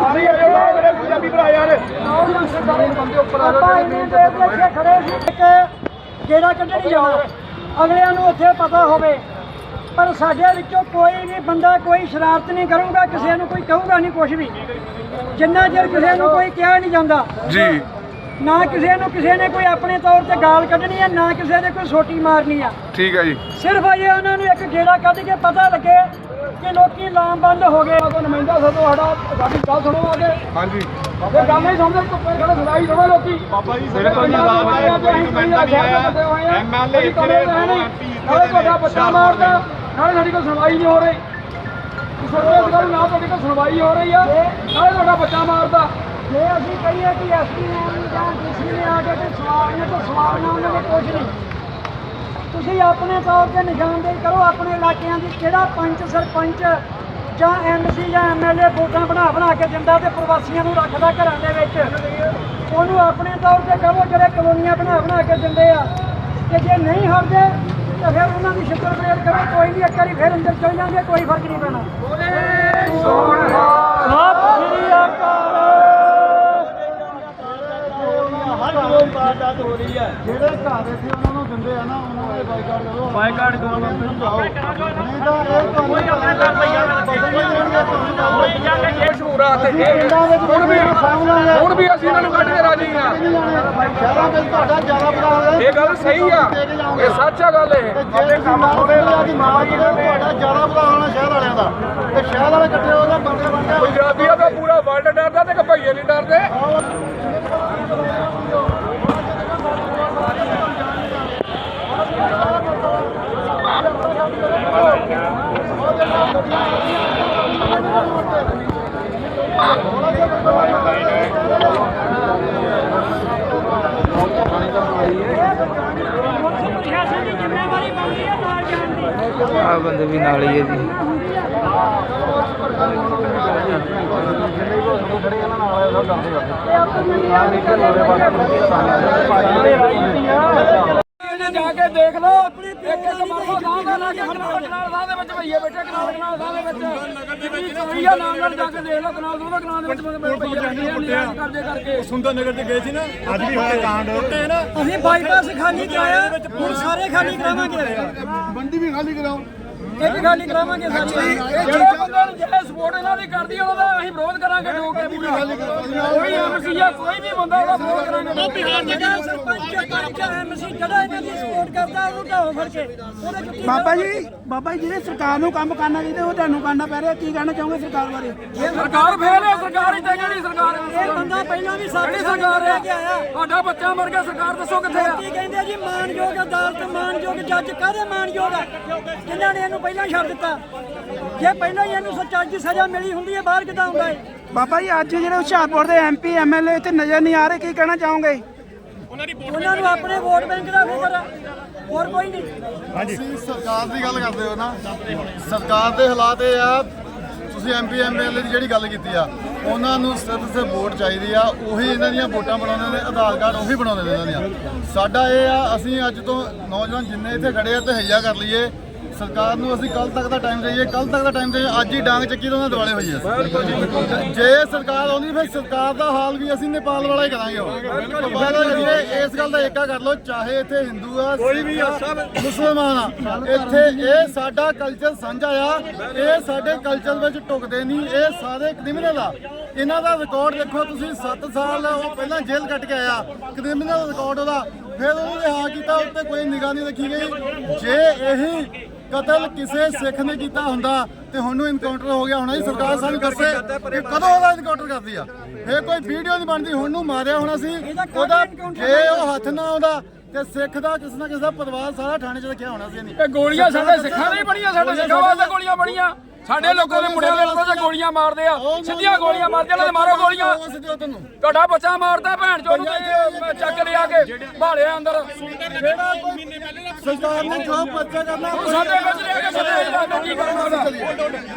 ਮੇਰੇ ਪੰਜਾਬੀ ਭਰਾ ਯਾਰ। ਆਪਾਂ ਇੰਨੇ ਦੇਰ ਦੇ ਇੱਥੇ ਖੜੇ ਸੀ ਇੱਕ ਜਿਹੜਾ ਕੱਢਣ ਨਹੀਂ ਜਾਣਾ। ਅਗਲਿਆਂ ਨੂੰ ਉੱਥੇ ਪਤਾ ਹੋਵੇ। ਪਰ ਸਾਡੇ ਵਿੱਚੋਂ ਕੋਈ ਵੀ ਬੰਦਾ ਕੋਈ ਸ਼ਰਾਰਤ ਨਹੀਂ ਕਰੂਗਾ ਕਿਸੇ ਨੂੰ ਕੋਈ ਕਹੂਗਾ ਨਹੀਂ ਕੁਝ ਵੀ। ਜਿੰਨਾ ਚਿਰ ਕਿਸੇ ਨੂੰ ਕੋਈ ਕਿਹਾ ਨਹੀਂ ਜਾਂਦਾ। ਜੀ। ਨਾ ਕਿਸੇ ਨੂੰ ਕਿਸੇ ਨੇ ਕੋਈ ਆਪਣੇ ਤੌਰ ਤੇ ਗਾਲ ਕੱਢਣੀ ਹੈ ਨਾ ਕਿਸੇ ਨੇ ਕੋਈ ਸੋਟੀ ਮਾਰਨੀ ਆ। ਠੀਕ ਹੈ ਜੀ। ਸਿਰਫ ਅਜੇ ਉਹਨਾਂ ਨੂੰ ਇੱਕ ਗੇੜਾ ਕੱਢ ਕੇ ਪਤਾ ਲੱਗੇ ਕਿ ਲੋਕੀ ਲਾਮਬੰਦ ਹੋ ਗਏ। ਨੁਮਾਇੰਦਾ ਸਦੋ ਸਾਡਾ ਸਾਡੀ ਗੱਲ ਸੁਣੋ ਆਗੇ ਹਾਂਜੀ। ਇਹ ਗੱਲ ਨਹੀਂ ਸਮਝਦੇ ਧੁੱਪੇ ਖੜੇ ਸਦਾਈ ਥੋੜਾ ਲੋਕੀ। ਬਾਬਾ ਜੀ ਮੇਰੇ ਕੋਲ ਨਹੀਂ ਐਮਐਲਏ ਨਾਲੇ ਤੁਹਾਡਾ ਬੱਚਾ ਮਾਰਦਾ। ਨਾਲੇ ਸਾਡੀ ਕੋਈ ਸੁਣਵਾਈ ਨਹੀਂ ਹੋ ਰਹੀ। ਇਸ ਗੱਲ ਨਾਲ ਤੁਹਾਡੀ ਕੋਈ ਸੁਣਵਾਈ ਹੋ ਰਹੀ ਆ। ਨਾਲੇ ਤੁਹਾਡਾ ਬੱਚਾ ਮਾਰਦਾ। ਜੇ ਅਸੀਂ ਕਹੀਏ ਕਿ ਐਸਪੀ ਨੇ ਜਾਂ ਡੀਸੀ ਨੇ ਆ ਕੇ ਤੇ ਸਵਾਲ ਨੇ ਤਾਂ ਸਵਾਲ ਨਾ ਉਹਨਾਂ ਨੇ ਕੁਝ ਨਹੀਂ। ਤੁਸੀਂ ਆਪਣੇ ਤੌਰ ਤੇ ਨਿਸ਼ਾਨਦੇਹੀ ਕਰੋ, ਆਪਣੇ ਇਲਾਕਿਆਂ ਦੀ ਕਿਹੜਾ ਪੰਚ, ਸਰਪੰਚ ਜਾਂ ਐਮਸੀ ਜਾਂ ਐਮਐਲਏ ਵੋਟਾਂ ਬਣਾ ਬਣਾ ਕੇ ਦਿੰਦਾ ਤੇ ਪ੍ਰਵਾਸੀਆਂ ਨੂੰ ਰੱਖਦਾ ਘਰਾਂ ਦੇ ਵਿੱਚ? ਉਹਨੂੰ ਆਪਣੇ ਤੌਰ ਤੇ ਕਹੋ ਜਿਹੜੇ ਕਲੋਨੀਆਂ ਬਣਾ ਬਣਾ ਕੇ ਦਿੰਦੇ ਆ। ਤੇ ਜੇ ਨਹੀਂ ਹਟਦੇ, ਤਾਂ ਫਿਰ ਉਹਨਾਂ ਦੀ ਸ਼ੁਕਰ ਪ੍ਰੇਰ ਕਰੋ, ਕੋਈ ਨਹੀਂ ਇੱਕ ਵਾਰੀ ਫਿਰ ਅੰਦਰ ਚਲ ਜਾਂਦੇ, ਕੋਈ ਫ਼ਰਕ ਨਹੀਂ ਪੈਣਾ। ਸਤਿ ਜਿਹੜੇ ਘਰ ਇੱਥੇ ਉਹਨਾਂ ਨੂੰ ਦਿੰਦੇ ਆ ਨਾ ਉਹਨਾਂ ਦੇ ਬਾਈਕਾਟ ਕਰੋ ਬਾਈਕਾਟ ਕਰੋ ਨਹੀਂ ਤਾਂ ਇਹ ਤੁਹਾਨੂੰ ਕੋਈ ਗੱਲ ਮਸ਼ਹੂਰ ਆ ਤੇ ਹੁਣ ਵੀ ਹੁਣ ਵੀ ਅਸੀਂ ਇਹਨਾਂ ਨੂੰ ਕੱਢ ਕੇ ਰਾਜੀ ਆ। ਹੈ। ਇਹ ਗੱਲ ਸਹੀ ਆ। ਇਹ ਸੱਚ ਆ ਗੱਲ ਇਹ। ਜੇ ਕੰਮ ਆ। ਦੀ ਮਾਂ ਜੀ ਨੇ ਤੁਹਾਡਾ ਜ਼ਿਆਦਾ ਹੈ ਸ਼ਹਿਰ ਵਾਲਿਆਂ ਦਾ। ਤੇ ਸ਼ਹਿਰ ਵਾਲੇ ਇਕੱਠੇ ਹੋ ਕੇ ਬੰਦੇ ਬੰਦੇ ਪੰਜਾਬੀਆਂ ਦਾ ਪੂਰਾ ਵਰਲਡ ਡਰਦਾ ਤੇ ਭਈਏ ਨਹੀਂ ਡਰਦੇ ਪ੍ਰਸ਼ਾਸਨ ਦੀ ਜ਼ਿੰਮੇਵਾਰੀ ਬਣਦੀ ਹੈ ਨਾਲ ਜਾਣ ਦੀ ਆ ਬੰਦੇ ਵੀ ਨਾਲ ਹੀ ਹੈ ਜੀ। ਜਾ ਕੇ ਦੇਖ ਲਓ ਇੱਕ ਇੱਕ ਕਨਾਲ ਸਾਹ ਦੇ ਵਿੱਚ ਭਈਏ ਬੈਠੇ ਕਨਾਲ ਕਨਾਲ ਸਾਹ ਦੇ ਵਿੱਚ ਜਿੰਨੀ ਚੋਰੀ ਆ ਨਾਲ ਨਾਲ ਜਾ ਕੇ ਦੇਖ ਲਓ ਕਨਾਲ ਦੋਨੋਂ ਕਨਾਲ ਦੇ ਵਿੱਚ ਭਈਏ ਬੈਠੇ ਕਰਦੇ ਕਰਕੇ ਸੁੰਦਰ ਨਗਰ ਤੇ ਗਏ ਸੀ ਨਾ ਅੱਜ ਵੀ ਹੋਇਆ ਕਾਂਡ ਟੁੱਟੇ ਨਾ ਅਸੀਂ ਬਾਈਪਾਸ ਖਾਲੀ ਕਰਾਇਆ ਹੁਣ ਸਾਰੇ ਖਾਲੀ ਕਰਾਵਾਂਗੇ ਬੰਦੀ ਵੀ ਖਾਲੀ ਕਰਾਓ ਇੱਕ ਖਾਲੀ ਕਰਾਵਾਂਗੇ ਸਾਰੀ ਜਿਹੜੇ ਬੰਦੇ ਨੂੰ ਜਿਹੜੇ ਸਪੋਰਟ ਇਹਨਾਂ ਦੀ ਕਰਦੀ ਆ, ਉਹਦਾ ਅਸੀਂ ਵਿਰੋਧ ਕਰਾਂਗੇ ਜੋ ਕਿ ਕੋਈ ਐਮਸੀ ਆ ਕੋਈ ਵੀ ਬੰਦਾ ਉਹਦਾ ਵਿਰੋਧ ਕਰਾਂਗੇ। ਬਿਹਾਰ ਜਿਹੜਾ ਸਰਪੰਚ ਪੰਚ ਐਮਸੀ ਜਿਹੜਾ ਇਹਨਾਂ ਦੀ ਸਪੋਰਟ ਕਰਦਾ ਉਹਨੂੰ ਢਾਓ ਫੜ ਕੇ ਉਹਦੇ ਜੁੱਤੀ ਬਾਬਾ ਜੀ ਬਾਬਾ ਜੀ ਜਿਹੜੇ ਸਰਕਾਰ ਨੂੰ ਕੰਮ ਕਰਨਾ ਚਾਹੀਦਾ ਉਹ ਤੁਹਾਨੂੰ ਕਰਨਾ ਪੈ ਰਿਹਾ। ਕੀ ਕਹਿਣਾ ਚਾਹੋਗੇ ਸਰਕਾਰ ਬਾਰੇ? ਸਰਕਾਰ ਫੇਲ ਹੈ ਸਰਕਾਰ ਇੱਥੇ ਕਿਹੜੀ ਸਰਕਾਰ ਇਹ ਹੈ ਬੰਦਾ ਪਹਿਲਾਂ ਵੀ ਸਾਡੀ ਸਰਕਾਰ ਹੈ? ਕੇ ਆਇਆ। ਤੁਹਾਡਾ ਬੱਚਾ ਮਰ ਗਿਆ ਸਰਕਾਰ ਦੱਸੋ ਕਿੱਥੇ ਆ? ਕੀ ਕਹਿੰਦੇ ਆ ਜੀ ਮਾਨਯੋਗ ਅਦਾਲਤ ਮਾਨਯੋਗ ਜੱਜ ਕਾਹਦੇ ਮਾਨਯੋਗ ਆ? ਜਿਨ੍ਹਾਂ ਨੇ ਇਹਨੂੰ ਪਹਿਲਾਂ ਛੱਡ ਦਿੱਤਾ। ਜੇ ਪਹਿਲਾਂ ਹੀ ਇਹਨੂੰ ਸੱਚਾਈ ਦੀ ਸਜ਼ਾ ਮਿਲੀ ਹੁੰਦੀ ਹੈ ਬਾਹਰ ਕਿੱਦਾਂ ਆਉਂਦਾ ਹੈ ਬਾਬਾ ਜੀ ਅੱਜ ਜਿਹੜੇ ਹੁਸ਼ਿਆਰਪੁਰ ਦੇ ਐਮਪੀ ਐਮਐਲਏ ਇੱਥੇ ਨਜ਼ਰ ਨਹੀਂ ਆ ਰਹੇ ਕੀ ਕਹਿਣਾ ਚਾਹੋਗੇ? ਉਹਨਾਂ ਨੂੰ ਆਪਣੇ ਵੋਟ ਬੈਂਕ ਦਾ ਫਿਕਰ ਆ। ਹੋਰ ਕੋਈ ਨਹੀਂ। ਤੁਸੀਂ ਸਰਕਾਰ ਦੀ ਗੱਲ ਕਰਦੇ ਹੋ ਨਾ। ਸਰਕਾਰ ਦੇ ਹਾਲਾਤ ਇਹ ਆ ਤੁਸੀਂ ਐਮਪੀ ਐਮਐਲਏ ਦੀ ਜਿਹੜੀ ਗੱਲ ਕੀਤੀ ਆ ਉਹਨਾਂ ਨੂੰ ਸਿਰਫ ਸਿਰਫ ਵੋਟ ਚਾਹੀਦੀ ਆ ਉਹੀ ਇਹਨਾਂ ਦੀਆਂ ਵੋਟਾਂ ਬਣਾਉਂਦੇ ਨੇ ਆਧਾਰ ਕਾਰਡ ਉਹੀ ਬਣਾਉਂਦੇ ਨੇ ਇਹਨਾਂ ਦੀਆਂ। ਸਾਡਾ ਇਹ ਆ ਅਸੀਂ ਅੱਜ ਤੋਂ ਨੌਜਵਾਨ ਜਿੰਨੇ ਇੱਥੇ ਖੜੇ ਆ ਤਹਈਆ ਕਰ ਲਈਏ। ਸਰਕਾਰ ਨੂੰ ਅਸੀਂ ਕੱਲ ਤੱਕ ਦਾ ਟਾਈਮ ਦੇਈਏ ਕੱਲ ਤੱਕ ਦਾ ਟਾਈਮ ਦੇਈਏ ਅੱਜ ਹੀ ਡਾਂਗ ਚੱਕੀ ਤੋਂ ਉਹਨਾਂ ਦਿਵਾਲੇ। ਜੇ ਸਰਕਾਰ ਆਉਂਦੀ ਫਿਰ ਸਰਕਾਰ ਦਾ ਹਾਲ ਵੀ ਅਸੀਂ ਨੇਪਾਲ ਵਾਲਾ ਹੀ ਕਰਾਂਗੇ ਉਹ ਪਹਿਲਾਂ ਕਰੀਏ ਇਸ ਗੱਲ ਦਾ ਏਕਾ ਕਰ ਲਓ ਚਾਹੇ ਇੱਥੇ ਹਿੰਦੂ ਆ ਕੋਈ ਵੀ ਮੁਸਲਮਾਨ ਆ ਇੱਥੇ ਇਹ ਸਾਡਾ ਕਲਚਰ ਸਾਂਝਾ ਆ ਇਹ ਸਾਡੇ ਕਲਚਰ ਵਿੱਚ ਟੁਕਦੇ ਨਹੀਂ ਇਹ ਸਾਰੇ ਕ੍ਰਿਮੀਨਲ ਆ। ਇਹਨਾਂ ਦਾ ਰਿਕਾਰਡ ਦੇਖੋ ਤੁਸੀਂ 7 ਸਾਲ ਉਹ ਪਹਿਲਾਂ ਜੇਲ੍ਹ ਕੱਟ ਕੇ ਆਇਆ। ਕ੍ਰਿਮੀਨਲ ਰਿਕਾਰਡ ਉਹਦਾ। ਫਿਰ ਉਹਨੂੰ ਰਿਹਾ ਕੀਤਾ ਉੱਤੇ ਕੋਈ ਨਿਗਾਹ ਨਹੀਂ ਰੱਖੀ ਗਈ। ਜੇ ਇਹੀ ਕਤਲ ਕਿਸੇ ਸਿੱਖ ਨੇ ਕੀਤਾ ਹੁੰਦਾ ਤੇ ਹੁਣ ਨੂੰ ਇਨਕਾਊਂਟਰ ਹੋ ਗਿਆ ਹੋਣਾ ਜੀ ਸਰਕਾਰ ਸਾਨੂੰ ਦੱਸੇ ਕਿ ਕਦੋਂ ਉਹਦਾ ਇਨਕਾਊਂਟਰ ਕਰਦੀ ਆ। ਇਹ ਕੋਈ ਵੀਡੀਓ ਨਹੀਂ ਬਣਦੀ ਹੁਣ ਨੂੰ ਮਾਰਿਆ ਹੋਣਾ ਸੀ ਉਹਦਾ ਜੇ ਉਹ ਹੱਥ ਨਾ ਆਉਂਦਾ ਤੇ ਸਿੱਖ ਦਾ ਕਿਸੇ ਨਾ ਕਿਸੇ ਦਾ ਪਰਿਵਾਰ ਸਾਰਾ ਥਾਣੇ 'ਚ ਰੱਖਿਆ ਹੋਣਾ ਸੀ ਇਹਨੇ। ਇਹ ਗੋਲੀਆਂ ਸਾਡੇ ਸਿੱਖਾਂ ਦੇ ਬਣੀਆਂ ਸਾਡੇ ਸਿੱਖਾਂ ਵਾਸਤੇ ਗੋਲੀਆਂ ਬਣੀਆਂ। ਸਾਡੇ ਲੋਕਾਂ ਦੇ ਮੁੰਡਿਆਂ ਦੇ ਲੋਕਾਂ ਦੇ ਗੋਲੀਆਂ ਮਾਰਦੇ ਆ ਸਿੱਧੀਆਂ ਗੋਲੀਆਂ ਮਾਰਦੇ ਉਹਨਾਂ ਦੇ ਮਾਰੋ ਗੋਲੀਆਂ। ਤੁਹਾਡਾ ਬੱਚਾ ਮਾਰਦਾ ਭੈਣ ਚੋਦ ਨੂੰ ਚੱਕ ਲਿਆ ਕੇ ਭਾਲਿਆ ਅੰਦਰ। ਸਰਕਾਰ ਨੇ ਜੋ ਬੱਚਾ ਕਰਨਾ। ਸਾਡੇ ਵਿੱਚ ਲਿਆ ਕੇ ਸਾਡੇ ਕੀ ਕਰਨਾ